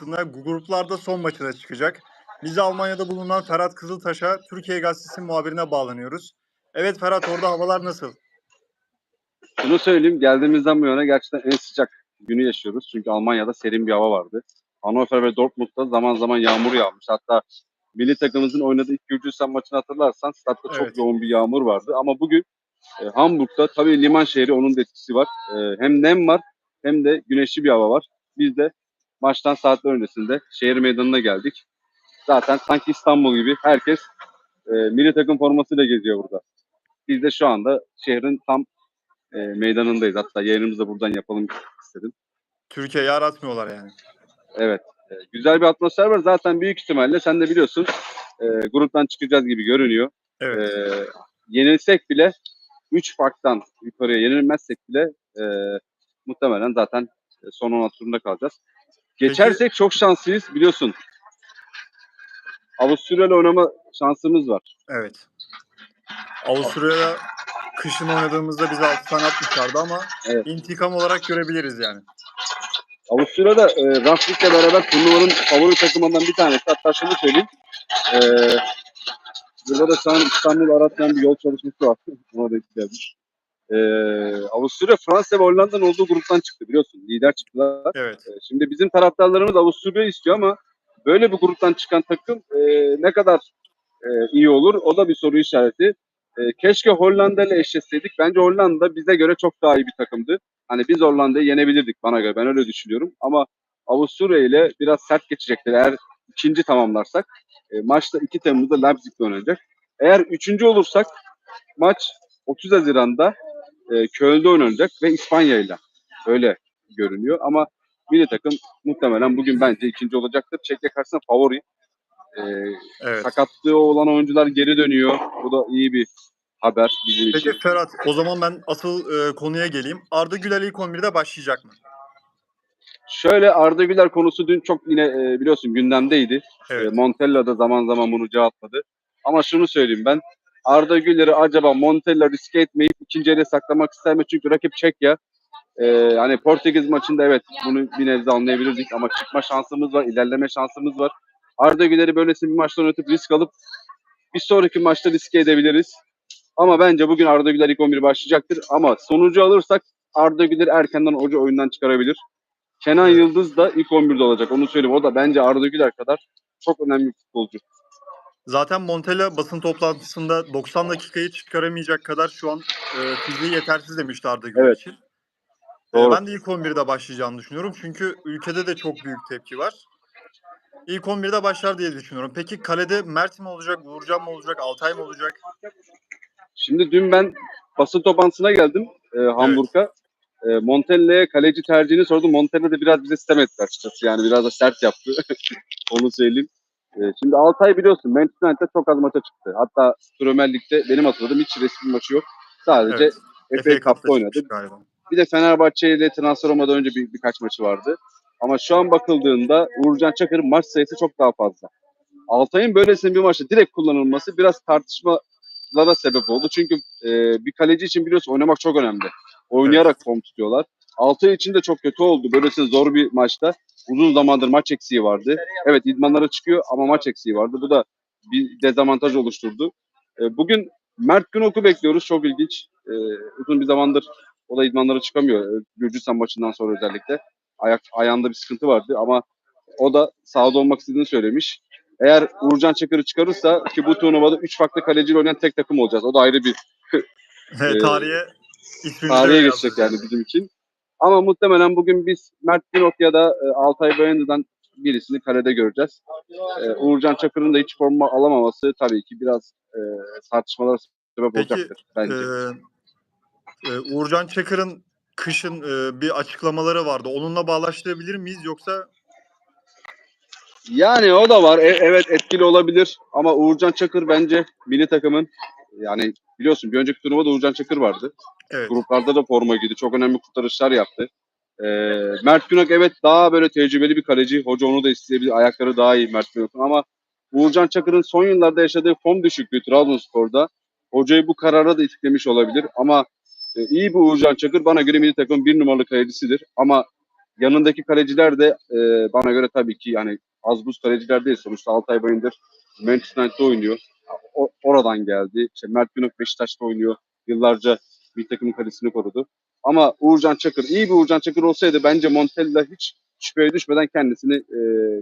karşısında gruplarda son maçına çıkacak. Biz Almanya'da bulunan Ferhat Kızıltaş'a Türkiye Gazetesi muhabirine bağlanıyoruz. Evet Ferhat orada havalar nasıl? Şunu söyleyeyim, geldiğimizden bu yana gerçekten en sıcak günü yaşıyoruz. Çünkü Almanya'da serin bir hava vardı. Hannover ve Dortmund'da zaman zaman yağmur yağmış. Hatta milli takımımızın oynadığı ilk Gürcistan maçını hatırlarsan statta çok Evet. yoğun bir yağmur vardı. Ama bugün e, Hamburg'da tabii liman şehri onun da etkisi var. E, hem nem var hem de güneşli bir hava var. Biz de maçtan saatler öncesinde şehir meydanına geldik. Zaten sanki İstanbul gibi herkes e, milli takım formasıyla geziyor burada. Biz de şu anda şehrin tam e, meydanındayız. Hatta yayınımızı da buradan yapalım istedim. Türkiye'yi aratmıyorlar yani. Evet. e, güzel bir atmosfer var. Zaten büyük ihtimalle sen de biliyorsun e, gruptan çıkacağız gibi görünüyor. Evet. E, yenilsek bile 3 farktan yukarıya yenilmezsek bile e, muhtemelen zaten son 16 turunda kalacağız. Geçersek çok şanslıyız biliyorsun. Avusturya ile oynama şansımız var. Evet. Avusturya'da kışın oynadığımızda bize 6 tane atmışlardı ama Evet. intikam olarak görebiliriz yani. Avusturya'da e, Rangnick'le beraber turnuvanın favori takımından bir tanesi. Hatta şunu söyleyeyim. E, burada da şu an İstanbul Aratmayan bir yol çalışması var. Ona da gelmiş. E, Avusturya, Fransa ve Hollanda'nın olduğu gruptan çıktı biliyorsun. Lider çıktılar. Evet. E, şimdi bizim taraftarlarımız Avusturya istiyor ama böyle bir gruptan çıkan takım e, ne kadar e, iyi olur? O da bir soru işareti. E, keşke Hollanda ile eşleşseydik. Bence Hollanda bize göre çok daha iyi bir takımdı. Hani biz Hollanda'yı yenebilirdik bana göre. Ben öyle düşünüyorum. Ama Avusturya ile biraz sert geçecekler. Eğer ikinci tamamlarsak. E, maçta 2 Temmuz'da Leipzig'le oynanacak. Eğer üçüncü olursak maç 30 Haziran'da e, Köln'de oynanacak ve İspanya ile. Öyle görünüyor. Ama milli takım muhtemelen bugün bence ikinci olacaktır. Çekya karşısında favori. E, Evet. sakatlığı olan oyuncular geri dönüyor. Bu da iyi bir haber bizim için. Peki Ferhat o zaman ben asıl e, konuya geleyim. Arda Güler ilk 11'de başlayacak mı? Şöyle Arda Güler konusu dün çok yine e, biliyorsun gündemdeydi. Evet. E, Montella da zaman zaman bunu cevapladı. Ama şunu söyleyeyim ben. Arda Güler'i acaba Montella riske etmeyip ikinci ele saklamak ister mi? Çünkü rakip Çekya. E, hani Portekiz maçında evet bunu bir nebze anlayabilirdik ama çıkma şansımız var, ilerleme şansımız var. Arda Güler'i böylesi bir maçta oynatıp risk alıp bir sonraki maçta riske edebiliriz. Ama bence bugün Arda Güler ilk 11 başlayacaktır. Ama sonucu alırsak Arda Güler erkenden hoca oyundan çıkarabilir. Kenan. Yıldız da ilk 11'de olacak. Onu söyleyeyim. O da bence Arda Güler kadar çok önemli bir futbolcu. Zaten Montella basın toplantısında 90 dakikayı çıkaramayacak kadar şu an e, fiziği yetersiz demişti Arda Güler Evet. için. E, Doğru. ben de ilk 11'de başlayacağını düşünüyorum. Çünkü ülkede de çok büyük tepki var. İlk 11'de başlar diye düşünüyorum. Peki kalede Mert mi olacak, Uğurcan mı olacak, Altay mı olacak? Şimdi dün ben basın toplantısına geldim e, Hamburg'a. E, Montella'ya kaleci tercihini sordum. Montella da biraz bize sitem etti açıkçası. Yani biraz da sert yaptı. Onu söyleyeyim. E, şimdi Altay biliyorsun Manchester United'de çok az maça çıktı. Hatta Premier Lig'de benim hatırladığım hiç resmi maçı yok. Sadece Evet. FA Cup'ta oynadı. galiba. Bir de Fenerbahçe ile transfer olmadan önce bir, birkaç maçı vardı. Ama şu an bakıldığında Uğurcan Çakır'ın maç sayısı çok daha fazla. Altay'ın böylesine bir maçta direkt kullanılması biraz tartışmalara sebep oldu. Çünkü e, bir kaleci için biliyorsun oynamak çok önemli. Oynayarak form tutuyorlar. Altay için de çok kötü oldu. Böylesine zor bir maçta. Uzun zamandır maç eksiği vardı. Evet idmanlara çıkıyor ama maç eksiği vardı. Bu da bir dezavantaj oluşturdu. E, bugün Mert Günok'u bekliyoruz. Çok ilginç. E, uzun bir zamandır o da idmanlara çıkamıyor. e, Gürcistan maçından sonra özellikle. Ayak, ayağında bir sıkıntı vardı ama o da sahada olmak istediğini söylemiş. Eğer Uğurcan Çakır'ı çıkarırsa ki bu turnuvada 3 farklı kaleciyle oynayan tek takım olacağız. O da ayrı bir Tarihe tarihe geçecek yani bizim için. Ama muhtemelen bugün biz Mert Günok ya da e, Altay Bayanı'dan birisini kalede göreceğiz. E, Uğurcan Çakır'ın da hiç forma alamaması tabii ki biraz e, tartışmalara sebep Peki, olacaktır bence. Ee, e, Uğurcan Çakır'ın kışın e, bir açıklamaları vardı. Onunla bağlaştırabilir miyiz yoksa Yani o da var. E- evet etkili olabilir ama Uğurcan Çakır bence milli takımın yani biliyorsun bir önceki turnuvada Uğurcan Çakır vardı. evet Gruplarda da forma giydi. Çok önemli kurtarışlar yaptı. Ee, Mert Günok evet daha böyle tecrübeli bir kaleci. Hoca onu da isteyebilir. Ayakları daha iyi Mert Günok'un ama Uğurcan Çakır'ın son yıllarda yaşadığı form düşüklüğü Trabzonspor'da hocayı bu karara da itiklemiş olabilir ama e, iyi bir Uğurcan Çakır bana göre milli takımın bir numaralı kalecisidir ama yanındaki kaleciler de e, bana göre tabii ki yani az buz kaleciler değil. Sonuçta Altay Bayındır Manchester United'da oynuyor. Oradan geldi. İşte Mert Günok Beşiktaş'ta oynuyor. Yıllarca bir takımın kalesini korudu. Ama Uğurcan Çakır, iyi bir Uğurcan Çakır olsaydı bence Montella hiç şüpheye düşmeden kendisini e,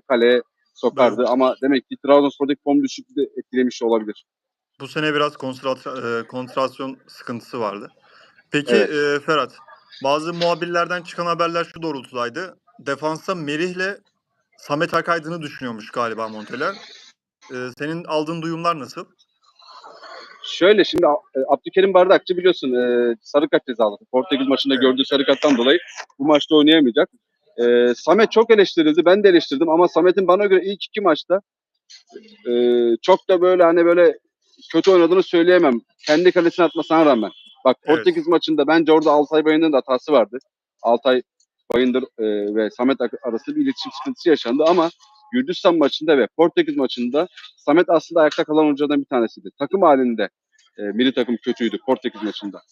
kaleye sokardı. Evet. Ama demek ki Trabzonspor'daki form düşüklüğü de etkilemiş olabilir. Bu sene biraz konsantra- e, konsantrasyon sıkıntısı vardı. Peki Evet. e, Ferhat, bazı muhabirlerden çıkan haberler şu doğrultudaydı. Defansta Merih'le Samet Akaydın'ı düşünüyormuş galiba Monteler. E, senin aldığın duyumlar nasıl? Şöyle şimdi e, Abdülkerim Bardakçı biliyorsun e, sarı kart cezaladı. Portekiz maçında Evet. gördüğü sarı karttan dolayı bu maçta oynayamayacak. E, Samet çok eleştirildi. Ben de eleştirdim ama Samet'in bana göre ilk iki maçta e, çok da böyle hani böyle kötü oynadığını söyleyemem. Kendi kalesine atmasına rağmen. Bak Evet. Portekiz maçında bence orada Altay Bayındır'ın da hatası vardı. Altay Bayındır e, ve Samet arasında bir iletişim sıkıntısı yaşandı ama Gürcistan maçında ve Portekiz maçında Samet aslında ayakta kalan oyunculardan bir tanesiydi. Takım halinde e, milli takım kötüydü Portekiz maçında.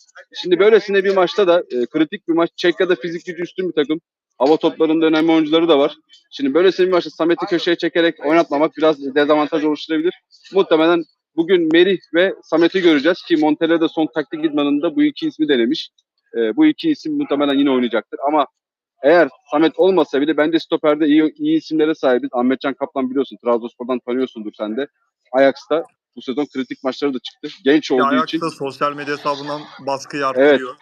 Şimdi böylesine bir maçta da e, kritik bir maç. Çekya'da fizik gücü üstün bir takım. Hava toplarında önemli oyuncuları da var. Şimdi böylesine bir maçta Samet'i köşeye çekerek oynatmamak biraz dezavantaj oluşturabilir. Muhtemelen bugün Merih ve Samet'i göreceğiz ki Montella da son taktik idmanında bu iki ismi denemiş. E, bu iki isim muhtemelen yine oynayacaktır ama eğer Samet olmasa bile bence stoperde iyi, iyi isimlere sahibiz. Ahmetcan Kaplan biliyorsun Trabzonspor'dan tanıyorsundur sen de. Ajax'ta bu sezon kritik maçları da çıktı. Genç olduğu Ajax için da sosyal medya hesabından baskı artırıyor.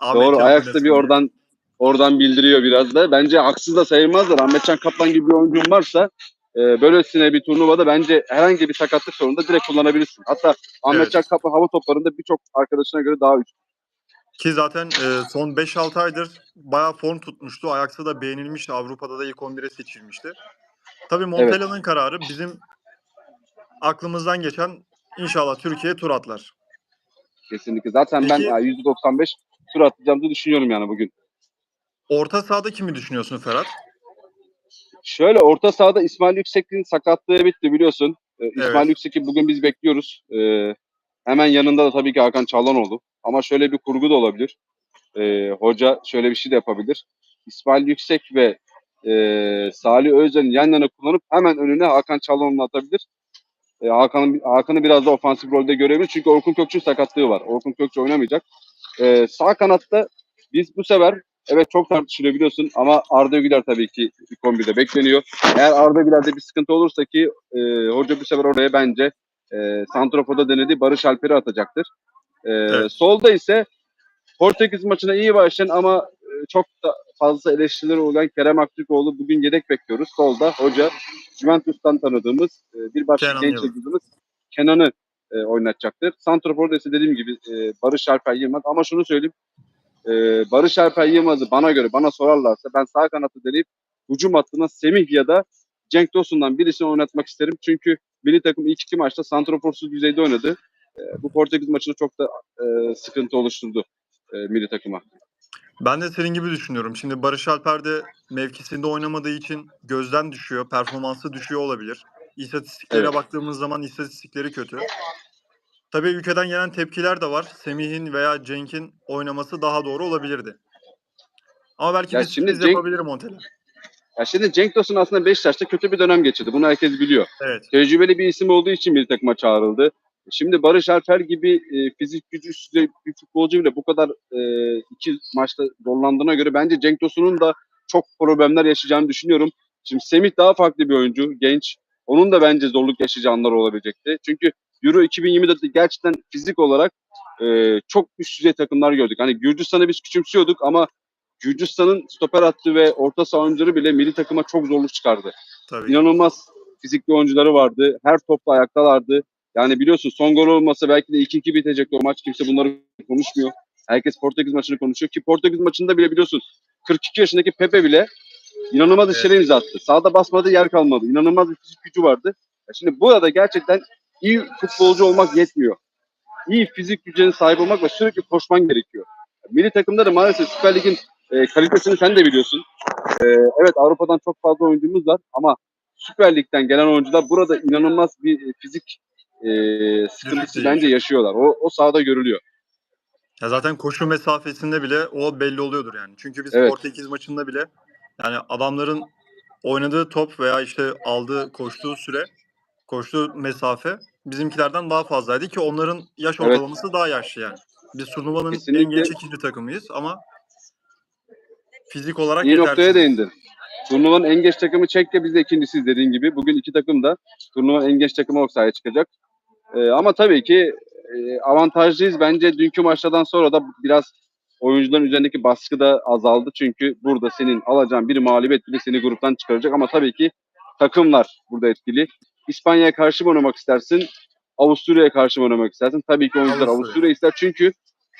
Ahmet doğru Can Ajax da bir oradan oradan bildiriyor biraz da. Bence haksız da sayılmazlar. Ahmetcan Kaplan gibi bir oyuncun varsa e, böylesine bir turnuvada bence herhangi bir sakatlık sorununda direkt kullanabilirsin. Hatta Ahmetcan Kaplan hava toplarında birçok arkadaşına göre daha üst. Ki zaten e, son 5-6 aydır bayağı form tutmuştu. Ajax'ta da beğenilmişti. Avrupa'da da ilk 11'e seçilmişti. Tabii Montella'nın kararı bizim aklımızdan geçen inşallah Türkiye tur atlar. Kesinlikle. Zaten ben Peki- ya, %95 tur atacağımızı düşünüyorum yani bugün. Orta sahada kimi düşünüyorsun Ferhat? Şöyle orta sahada İsmail Yüksek'in sakatlığı bitti biliyorsun. Ee, İsmail Evet. Yüksek'i bugün biz bekliyoruz. Ee, hemen yanında da tabii ki Hakan Çağlanoğlu. Ama şöyle bir kurgu da olabilir. Ee, hoca şöyle bir şey de yapabilir. İsmail Yüksek ve e, Salih Özen'i yan yana kullanıp hemen önüne Hakan Çağlanoğlu'nu atabilir. Ee, Hakan'ın Hakan'ı biraz da ofansif rolde görebilir. Çünkü Orkun Kökçü'nün sakatlığı var. Orkun Kökçü oynamayacak. Ee, sağ kanatta biz bu sefer Evet çok tartışılıyor biliyorsun ama Arda Güler tabii ki ilk 11'de bekleniyor. Eğer Arda Güler'de bir sıkıntı olursa ki e, hoca bu sefer oraya bence e, Santrofor'da denediği Barış Alper'i atacaktır. E, Evet. Solda ise Portekiz maçına iyi başlayan ama e, çok da fazla eleştirileri olan Kerem Aktürkoğlu bugün yedek bekliyoruz. Solda hoca Juventus'tan tanıdığımız e, bir başka Kenan genç Yıldız. yıldızımız Kenan'ı e, oynatacaktır. Santrofor'da ise dediğim gibi e, Barış Alper Yılmaz ama şunu söyleyeyim e, Barış Alper Yılmaz'ı bana göre bana sorarlarsa ben sağ kanatı deneyip hücum hattına Semih ya da Cenk Tosun'dan birisini oynatmak isterim. Çünkü milli takım ilk iki maçta santroforsuz düzeyde oynadı. E, bu Portekiz maçında çok da e, sıkıntı oluşturdu e, milli takıma. Ben de senin gibi düşünüyorum. Şimdi Barış Alper de mevkisinde oynamadığı için gözden düşüyor, performansı düşüyor olabilir. İstatistiklere Evet. baktığımız zaman istatistikleri kötü. Tabii ülkeden gelen tepkiler de var. Semih'in veya Cenk'in oynaması daha doğru olabilirdi. Ama belki Ya bir şimdi Cenk- yapabilir Montella. Ya şimdi Cenk Tosun aslında Beşiktaş'ta kötü bir dönem geçirdi. Bunu herkes biliyor. Evet. Tecrübeli bir isim olduğu için milli takıma çağrıldı. Şimdi Barış Alper gibi e, fizik gücü üstü bir futbolcu bile bu kadar e, iki maçta zorlandığına göre bence Cenk Tosun'un da çok problemler yaşayacağını düşünüyorum. Şimdi Semih daha farklı bir oyuncu, genç. Onun da bence zorluk yaşayacağı anlar olabilecekti. Çünkü Euro 2020'de gerçekten fizik olarak e, çok üst düzey takımlar gördük. Hani Gürcistan'ı biz küçümsüyorduk ama Gürcistan'ın stoper hattı ve orta saha oyuncuları bile milli takıma çok zorluk çıkardı Tabii. inanılmaz fizikli oyuncuları vardı. Her topta ayaktalardı. Yani biliyorsun son gol olmasa belki de 2-2 bitecekti o maç. Kimse bunları konuşmuyor. Herkes Portekiz maçını konuşuyor ki Portekiz maçında bile biliyorsun 42 yaşındaki Pepe bile inanılmaz Evet. işlere imza attı. Sağda basmadığı yer kalmadı. İnanılmaz bir fizik gücü vardı. Ya Şimdi burada gerçekten iyi futbolcu olmak yetmiyor. İyi fizik gücüne sahip olmak ve sürekli koşman gerekiyor. Milli takımda da maalesef Süper Lig'in e, kalitesini sen de biliyorsun. E, evet Avrupa'dan çok fazla oyuncumuz var ama Süper Lig'den gelen oyuncular burada inanılmaz bir e, fizik e, sıkıntısı Düzlükte bence yaşıyorlar. O, o sahada görülüyor. Ya zaten koşu mesafesinde bile o belli oluyordur yani. Çünkü biz Evet. Portekiz maçında bile Yani adamların oynadığı top veya işte aldığı koştuğu süre, koştuğu mesafe bizimkilerden daha fazlaydı ki onların yaş Evet. ortalaması daha yaşlı yani. Biz turnuvanın en genç ikinci takımıyız ama fizik olarak İyi noktaya değindin. Turnuvanın en geç takımı Çekya biz de ikincisiyiz dediğin gibi. Bugün iki takım da turnuvanın en geç takımı olarak sahaya çıkacak. Ee, ama tabii ki e, avantajlıyız. Bence dünkü maçlardan sonra da biraz oyuncuların üzerindeki baskı da azaldı. Çünkü burada senin alacağın bir mağlubiyet bile seni gruptan çıkaracak. Ama tabii ki takımlar burada etkili. İspanya'ya karşı mı oynamak istersin? Avusturya'ya karşı mı oynamak istersin? Tabii ki oyuncular Avusturya. Avusturya ister. Çünkü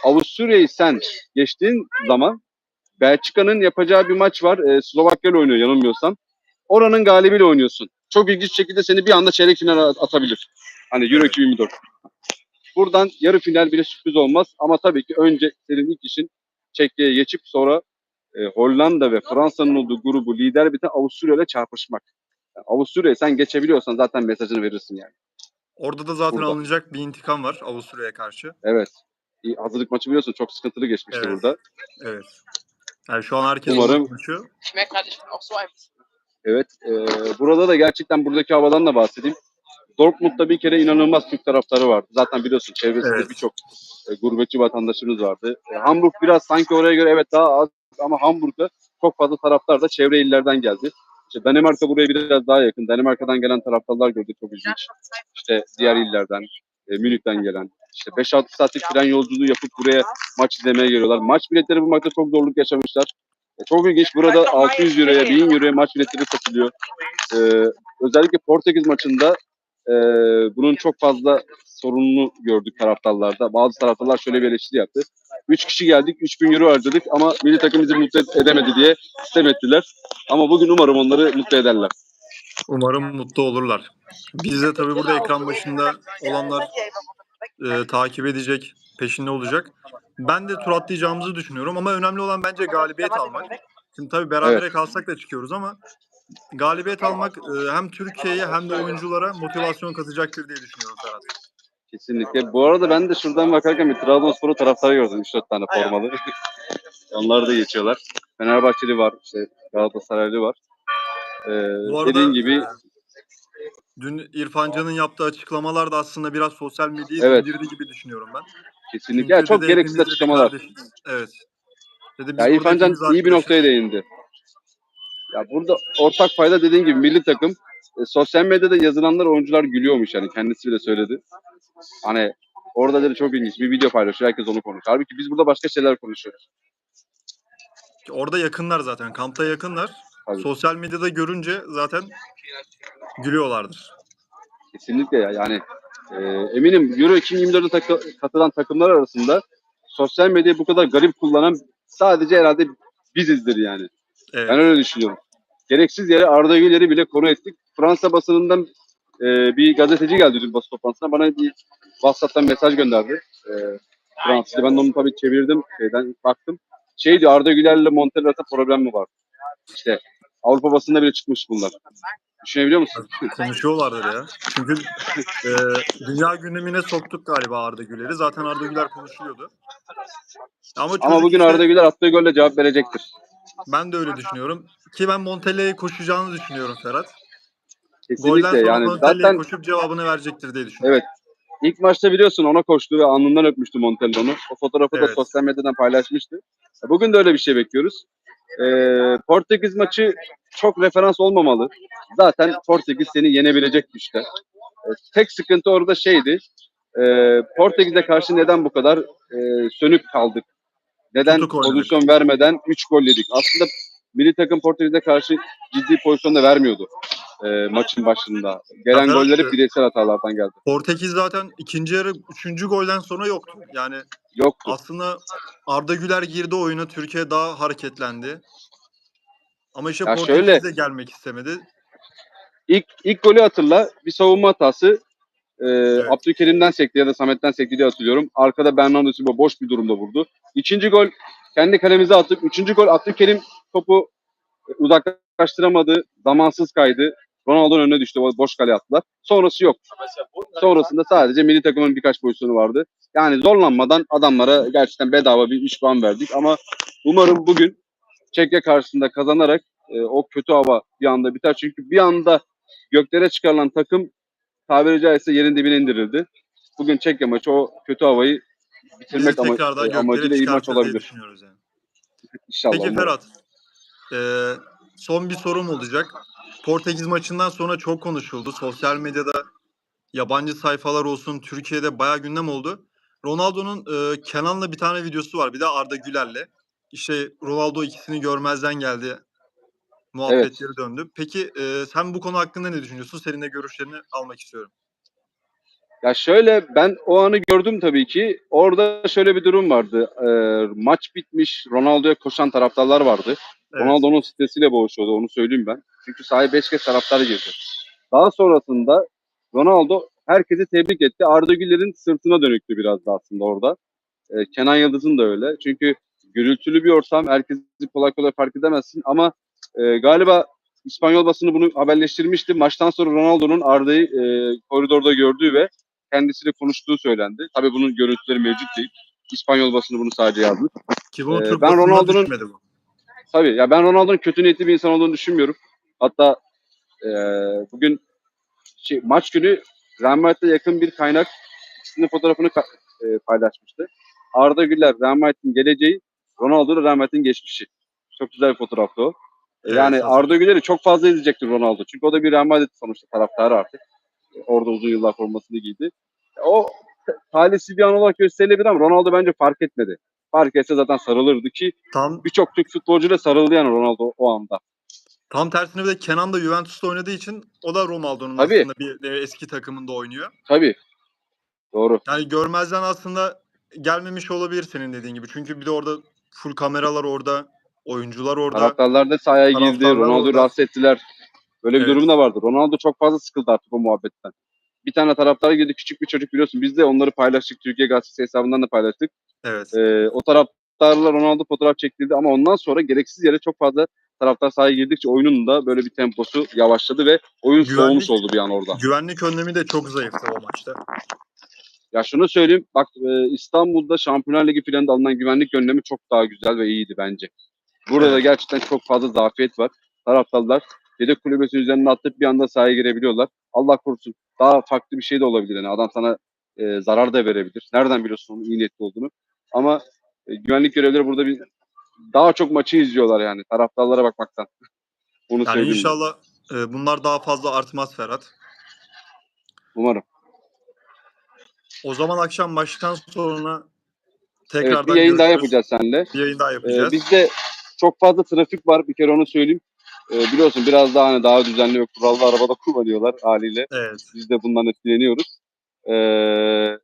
Avusturya'yı sen geçtiğin zaman Belçika'nın yapacağı bir maç var. Ee, Slovakya ile oynuyor yanılmıyorsam. Oranın galibiyle oynuyorsun. Çok ilginç şekilde seni bir anda çeyrek final atabilir. Hani Euro Evet. 2024. Buradan yarı final bile sürpriz olmaz. Ama tabii ki önce senin ilk işin Çekya'ya geçip sonra e, Hollanda ve Fransa'nın olduğu grubu lider biten Avusturya ile çarpışmak. Yani Avusturya'yı sen geçebiliyorsan zaten mesajını verirsin yani. Orada da zaten Burada. alınacak bir intikam var Avusturya'ya karşı. Evet. İyi, hazırlık maçı biliyorsun çok sıkıntılı geçmişti Evet. burada. Evet. Yani şu an herkes Umarım- ein Evet. e, burada da gerçekten buradaki havadan da bahsedeyim. Dortmund'da bir kere inanılmaz Türk taraftarı vardı. Zaten biliyorsun çevresinde Evet. birçok e, gurbetçi vatandaşımız vardı. E, Hamburg biraz sanki oraya göre evet daha az ama Hamburg'da çok fazla taraftar da çevre illerden geldi. İşte Danimarka buraya biraz daha yakın. Danimarka'dan gelen taraftarlar gördük çok ilginç. İşte diğer illerden, e, Münih'ten gelen. İşte 5-6 saatlik tren yolculuğu yapıp buraya maç izlemeye geliyorlar. Maç biletleri bulmakta çok zorluk yaşamışlar. E, çok ilginç. Burada 600 euroya, 1000 euroya maç biletleri satılıyor. Ee, özellikle Portekiz maçında e, bunun çok fazla sorununu gördük taraftarlarda. Bazı taraftarlar şöyle bir eleştiri yaptı. 3 kişi geldik, 3000 euro harcadık ama milli takım bizi mutlu ed- edemedi diye sistem ettiler. Ama bugün umarım onları mutlu ederler. Umarım mutlu olurlar. Biz de tabii burada ekran başında olanlar e, takip edecek, peşinde olacak. Ben de tur atlayacağımızı düşünüyorum ama önemli olan bence galibiyet almak. Şimdi tabii berabere Evet. kalsak da çıkıyoruz ama galibiyet almak e, hem Türkiye'ye hem de oyunculara motivasyon katacaktır diye düşünüyorum Ferhat. Kesinlikle. Bu arada ben de şuradan bakarken bir Trabzonspor'u taraftarı gördüm. 3-4 tane formalı. Onlar da geçiyorlar. Fenerbahçeli var, işte Galatasaraylı var. Ee, Bu arada dediğin gibi e, dün İrfan Can'ın yaptığı açıklamalar da aslında biraz sosyal medyayı Evet. sindirdi gibi düşünüyorum ben. kesinlikle ya çok gereksiz açıklamalar. kardeşiz. Evet. Dedi, Ya İrfan Can iyi bir noktaya değindi. Ya burada ortak fayda dediğin gibi milli takım. E, sosyal medyada yazılanlar oyuncular gülüyormuş yani kendisi bile söyledi. Hani orada dedi çok ilginç bir video paylaşıyor herkes onu konuşuyor. Halbuki biz burada başka şeyler konuşuyoruz. Orada yakınlar zaten. Kampta yakınlar. Tabii. Sosyal medyada görünce zaten gülüyorlardır. Kesinlikle ya yani e, eminim Euro 2024'e takı- katılan takımlar arasında sosyal medyayı bu kadar garip kullanan sadece herhalde bizizdir yani. Evet. Ben öyle düşünüyorum. Gereksiz yere Arda Güler'i bile konu ettik. Fransa basınından e, bir gazeteci geldi dün basın toplantısına. Bana bir WhatsApp'tan mesaj gönderdi. E, Fransızca. Ben de onu tabii çevirdim. Şeyden baktım. Şey diyor Arda Güler'le Montella arasında problem mi var? İşte Avrupa basında bile çıkmış bunlar. Düşünebiliyor musun? Konuşuyorlardır ya. Çünkü e, dünya gündemine soktuk galiba Arda Güler'i. Zaten Arda Güler konuşuluyordu. Ama, Ama bugün işte- Arda Güler attığı golle cevap verecektir. Ben de öyle düşünüyorum. Ki ben Montella'ya koşacağını düşünüyorum Ferhat. Golden Kesinlikle sonra yani Montella'ya zaten koşup cevabını verecektir diye düşünüyorum. evet ilk maçta biliyorsun ona koştu ve alnından öpmüştü Montella'nı. O fotoğrafı da Evet. sosyal medyadan paylaşmıştı. Bugün de öyle bir şey bekliyoruz. Ee, Portekiz maçı çok referans olmamalı. Zaten Portekiz seni yenebilecek güçte. Ee, tek sıkıntı orada şeydi. E, Portekiz'e karşı neden bu kadar e, sönük kaldık? Neden Tutuk oynadık. pozisyon vermeden 3 gol yedik? Aslında milli takım Portekiz'e karşı ciddi pozisyon da vermiyordu e, maçın başında. Gelen Zaten- goller hep bireysel hatalardan geldi. Portekiz zaten ikinci yarı üçüncü golden sonra yoktu. Yani Yoktu. aslında Arda Güler girdi oyuna. Türkiye daha hareketlendi. Ama işte Ya Portekiz şöyle- de gelmek istemedi. İlk, ilk golü hatırla. Bir savunma hatası. Ee, Abdülkerim'den sekti ya da Samet'ten sekti diye hatırlıyorum. Arkada Bernardo Silva boş bir durumda vurdu. İkinci gol kendi kalemize attık. Üçüncü gol Abdülkerim topu e, uzaklaştıramadı. Zamansız kaydı. Ronaldo'nun önüne düştü. Boş kale attılar. Sonrası yok. Sonrasında sadece milli takımın birkaç pozisyonu vardı. Yani zorlanmadan adamlara gerçekten bedava bir 3 puan verdik. Ama umarım bugün Çekya karşısında kazanarak e, o kötü hava bir anda biter. Çünkü bir anda göklere çıkarılan takım tabiri caizse yerin dibine indirildi. Bugün Çekya maçı o kötü havayı bitirmek ama, e, amacıyla iyi maç olabilir. yani. İnşallah. Peki. Ferhat, e, son bir sorum olacak. Portekiz maçından sonra çok konuşuldu. Sosyal medyada yabancı sayfalar olsun, Türkiye'de bayağı gündem oldu. Ronaldo'nun e, Kenan'la bir tane videosu var. Bir de Arda Güler'le. İşte Ronaldo ikisini görmezden geldi. Muhabbetleri döndü. Peki e, sen bu konu hakkında ne düşünüyorsun? Senin de görüşlerini almak istiyorum. Ya şöyle ben o anı gördüm tabii ki. Orada şöyle bir durum vardı. Ee, maç bitmiş. Ronaldo'ya koşan taraftarlar vardı. Evet. Ronaldo'nun stresiyle boğuşuyordu onu söyleyeyim ben. Çünkü sahaya 5 kez taraftar girdi. Daha sonrasında Ronaldo herkesi tebrik etti. Arda Güler'in sırtına dönüktü biraz da aslında orada. Ee, Kenan Yıldız'ın da öyle. Çünkü gürültülü bir ortam. Herkesi kolay kolay fark edemezsin. Ama e, galiba İspanyol basını bunu haberleştirmişti. Maçtan sonra Ronaldo'nun Arda'yı e, koridorda gördüğü ve kendisiyle konuştuğu söylendi. Tabii bunun görüntüleri mevcut değil. İspanyol basını bunu sadece yazdı. Ki Ee, Türk ben basınına Ronaldo'nun- bu. Tabii ya ben Ronaldo'nun kötü niyetli bir insan olduğunu düşünmüyorum. Hatta e, bugün şey, maç günü Real Madrid'e yakın bir kaynak ikisinin fotoğrafını e, paylaşmıştı. Arda Güler, Real Madrid'in geleceği, Ronaldo Real Madrid'in geçmişi. Çok güzel bir fotoğraftı o. Evet, yani hazır. Arda Güler'i çok fazla izleyecektir Ronaldo. Çünkü o da bir Real Madrid sonuçta taraftarı artık. Orada uzun yıllar formasını giydi. O talihsiz bir an olarak gösterilebilir ama Ronaldo bence fark etmedi. Fark etse zaten sarılırdı ki Tam birçok Türk futbolcuyla sarıldı yani Ronaldo o anda. Tam tersine bir de Kenan da Juventus'ta oynadığı için o da Ronaldo'nun aslında bir e, eski takımında oynuyor. Tabii. Doğru. Yani görmezden aslında gelmemiş olabilir senin dediğin gibi. Çünkü bir de orada full kameralar orada, oyuncular orada. Taraftarlar da sahaya girdi. Ronaldo'yu rahatsız ettiler. Böyle bir Evet. durum da vardı. Ronaldo çok fazla sıkıldı artık o muhabbetten. Bir tane taraftar girdi. Küçük bir çocuk biliyorsun. Biz de onları paylaştık. Türkiye Gazetesi hesabından da paylaştık. Evet. Ee, o taraftarla Ronaldo fotoğraf çektirdi ama ondan sonra gereksiz yere çok fazla taraftar sahaya girdikçe oyunun da böyle bir temposu yavaşladı ve oyun Güvenlik- soğumuş oldu bir an orada. Güvenlik önlemi de çok zayıftı o maçta. Ya şunu söyleyeyim. Bak e, İstanbul'da Şampiyonlar Ligi planında alınan güvenlik önlemi çok daha güzel ve iyiydi bence. Burada Evet. gerçekten çok fazla zafiyet var. Taraftarlar yedek kulübesinin üzerine atlayıp bir anda sahaya girebiliyorlar. Allah korusun. Daha farklı bir şey de olabilir. Yani adam sana e, zarar da verebilir. Nereden biliyorsun onun iyi niyetli olduğunu? Ama e, güvenlik görevlileri burada bir daha çok maçı izliyorlar yani taraftarlara bakmaktan. Bunu Yani söyleyeyim. inşallah e, bunlar daha fazla artmaz Ferhat. Umarım. O zaman akşam maçtan sonra Evet, tekrardan bir yayın daha görüşürüz. yapacağız seninle. Bir yayın daha Ee, yapacağız. bizde çok fazla trafik var bir kere onu söyleyeyim. Ee, biliyorsun biraz daha hani daha düzenli ve kurallı arabada kullanıyorlar haliyle. Evet. Biz de bundan etkileniyoruz. Ee,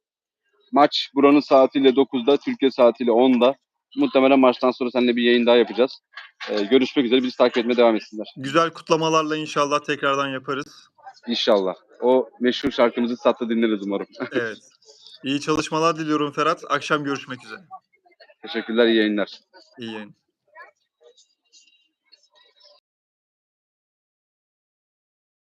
maç buranın saatiyle 9'da, Türkiye saatiyle 10'da. Muhtemelen maçtan sonra seninle bir yayın daha yapacağız. Ee, görüşmek üzere. Bizi takip etmeye devam etsinler. Güzel kutlamalarla inşallah tekrardan yaparız. İnşallah. O meşhur şarkımızı sattı dinleriz umarım. Evet. İyi çalışmalar diliyorum Ferhat. Akşam görüşmek üzere. Teşekkürler, iyi yayınlar. İyi yayın.